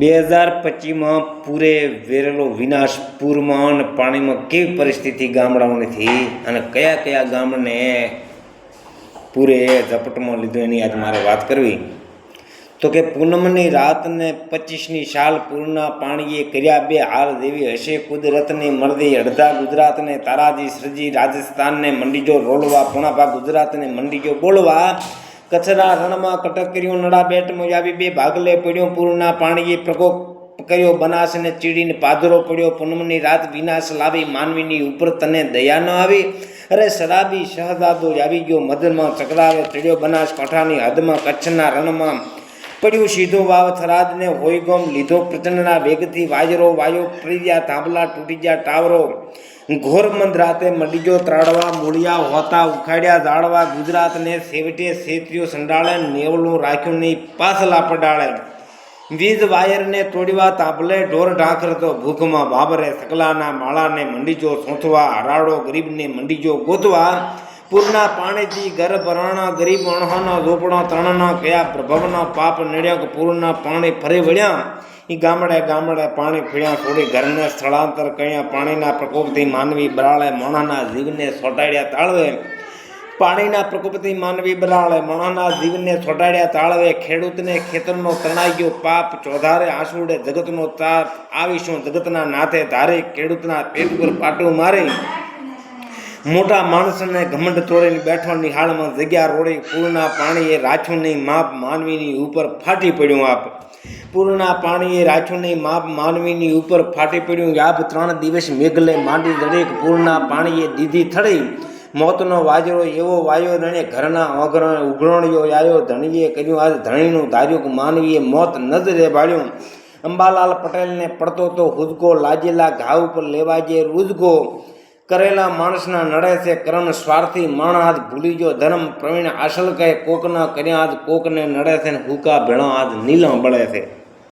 બે હજાર પચીસમાં પૂરે વેરેલો વિનાશ પૂરમાં અને પાણીમાં કેવી પરિસ્થિતિ ગામડાઓની થઈ અને કયા કયા ગામને પૂરે ઝપટમાં લીધો એની આજ મારે વાત કરવી. તો કે પૂનમની રાતને પચીસની સાલ પૂરના પાણીએ કર્યા બે હાલ દેવી હશે કુદરતની મરદી અડધા ગુજરાતને, તારાજી સૃજી રાજસ્થાનને મંડીજો રોલવા પુણાભા ગુજરાતને મંડીજો બોલવા કચરા રણમાં કટક કર્યો નડા બેટમાં આવી બે ભાગલે પડ્યો, પૂરના પાણીએ પ્રકોપ કર્યો, બનાસને ચીડીને પાદરો પડ્યો, પૂનમની રાત વિનાશ લાવી માનવીની ઉપર તને દયા ન આવી. અરે શરાબી શહદાદો આવી ગયો મદનમાં ચકરાવે ચડ્યો બનાસ બનાસકાંઠાની હદમાં કચ્છના રણમાં પડ્યું સીધો વાવ થરાદને હોયગોમ લીધો પ્રચંડના વેગથી વાજરો, વાયો પ્રિયા થાંભલા તૂટી ગયા ટાવરો. ઘોર મંદ રાતે મડીજો ત્રાડવા, મૂળિયા હોતા ઉખાડ્યા જાળવા ગુજરાતને સેવટે સેત્રીઓ સંડાળે, નેવલું રાખ્યું નહીં, પાછલા પડાળે. વીજ વાયરને તોડવા તાપલે ઢોર ઢાંખરતો ભૂખમાં બાબરે સકલાના માળાને મંડીજો સોંથવા હરાડો ગરીબને મંડીજો ગોતવા પૂરના પાણીથી ભરાણા ગરીબ અણહનો ઝોપણો ત્રણનો કયા પ્રભવનો પાપ નડ્યો પૂરના પાણી ફરી વળ્યા? એ ગામડે ગામડે પાણી ફીડ્યા થોડી ઘરને સ્થળાંતર કર્યા. પાણીના પ્રકોપથી માનવી બરાળે મોણાના જીવને સોટાડ્યા તાળવે. પાણીના પ્રકોપથી માનવી બરાળે મોણાના જીવને સોટાડ્યા તાળવે. ખેડૂતને ખેતરનો તણાઈ ગયો પાપ. ચોધારે આંસુડે જગતનો તાપ. આવીશું જગતના નાથે ધારે ખેડૂતના પેટ પર પાટું મારી? મોટા માણસને ઘમંડ તોડીને બેઠો નિહાળમાં જગ્યા રોડી પૂરના પાણીએ રાછુની માપ માનવીની ઉપર ફાટી પડ્યું આપ. પૂરના પાણીએ રાછુની માપ માનવીની ઉપર ફાટી પડ્યું. આપ ત્રણ દિવસ મેઘલે માંડી દરેક પૂરના પાણીએ દીધી થડી મોતનો વાજરો એવો વાયો રણે ઘરના ઓગરણ ઉઘરણિયો આવ્યો ધણીએ કર્યું આજ ધણીનું ધાર્યું માનવીએ મોત નજરે ભાળ્યું અંબાલાલ પટેલને પડતો તો હુદકો લાજેલા ઘા ઉપર લેવા જે રુદકો કરેલા માણસના નડે છે કર્મ સ્વાર્થી માણ આજ ભૂલી જો ધર્મ પ્રવીણ આશલ કહે કોકના કર્યા આજ કોકને નડે છે ને હુકા ભેળા આજ નીલમ બળે છે.